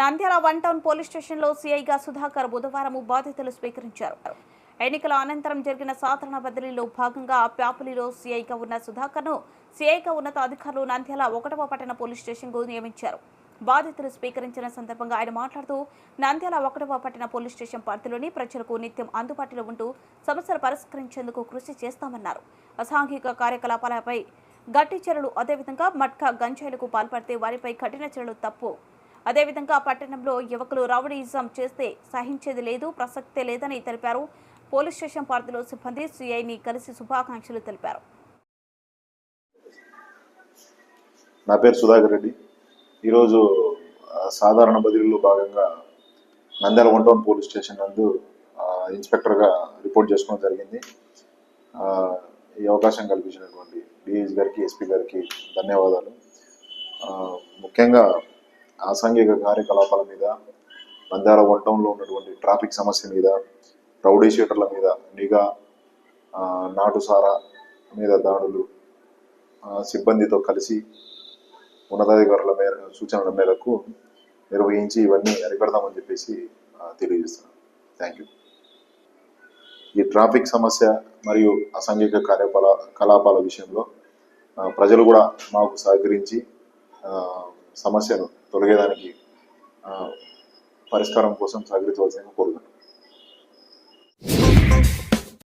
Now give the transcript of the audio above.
Nandyal one town police స్టేషన్లో సీఐగా సుధాకర్ బుధవారం బాధ్యతలు స్వీకరించారు. ఎన్నికల అనంతరం జరిగిన సాధారణ బదిలీలో భాగంగా ప్యాపులిలో సీఐగా ఉన్న సుధాకర్ను సీఐగా ఉన్నత అధికారులు నంద్యాల ఒకటవ పట్టణ పోలీస్ స్టేషన్కు నియమించారు. బాధితులు స్వీకరించిన సందర్భంగా ఆయన మాట్లాడుతూ నంద్యాల ఒకటవ పట్టణ పోలీస్ స్టేషన్ పరిధిలోని ప్రజలకు నిత్యం అందుబాటులో ఉంటూ సమస్యలు పరిష్కరించేందుకు కృషి చేస్తామన్నారు. అసాంఘిక కార్యకలాపాలపై గట్టి చర్యలు అదేవిధంగా మట్కా గంజాయిలకు పాల్పడితే వారిపై కఠిన చర్యలు తప్పు అదేవిధంగా పట్టణంలో యువకులు రౌడీయిజం చేస్తే సహించేది లేదు ప్రసక్తే లేదని తెలిపారు. పోలీస్ స్టేషన్ పరిధిలో సిబ్బంది సిఐని కలిసి శుభాకాంక్షలు తెలిపారు. నా పేరు సుధాకర్ రెడ్డి. ఈరోజు సాధారణ బదిలీలో భాగంగా Nandyal one town police station నందు ఇన్స్పెక్టర్గా రిపోర్ట్ చేసుకోవడం జరిగింది. ఈ అవకాశం కల్పించినటువంటి డిఎస్ గారికి ఎస్పీ గారికి ధన్యవాదాలు. ముఖ్యంగా అసాంఘిక కార్యకలాపాల మీద నంద్యాల వన్ టౌన్లో ఉన్నటువంటి ట్రాఫిక్ సమస్య మీద రౌడీ షీటర్ల మీద నిఘా నాటుసారా మీద దాడులు సిబ్బందితో కలిసి ఉన్నతాధికారుల మేర సూచనల మేరకు నిర్వహించి ఇవన్నీ అరికడదామని చెప్పేసి తెలియజేస్తున్నాను. థ్యాంక్ యూ ఈ ట్రాఫిక్ సమస్య మరియు అసాంఘిక కార్యకలా కలాపాల విషయంలో ప్రజలు కూడా మాకు సహకరించి సమస్యను తొలగేదానికి పరిష్కారం కోసం సహకరించవలసిందిగా కోరుతున్నాను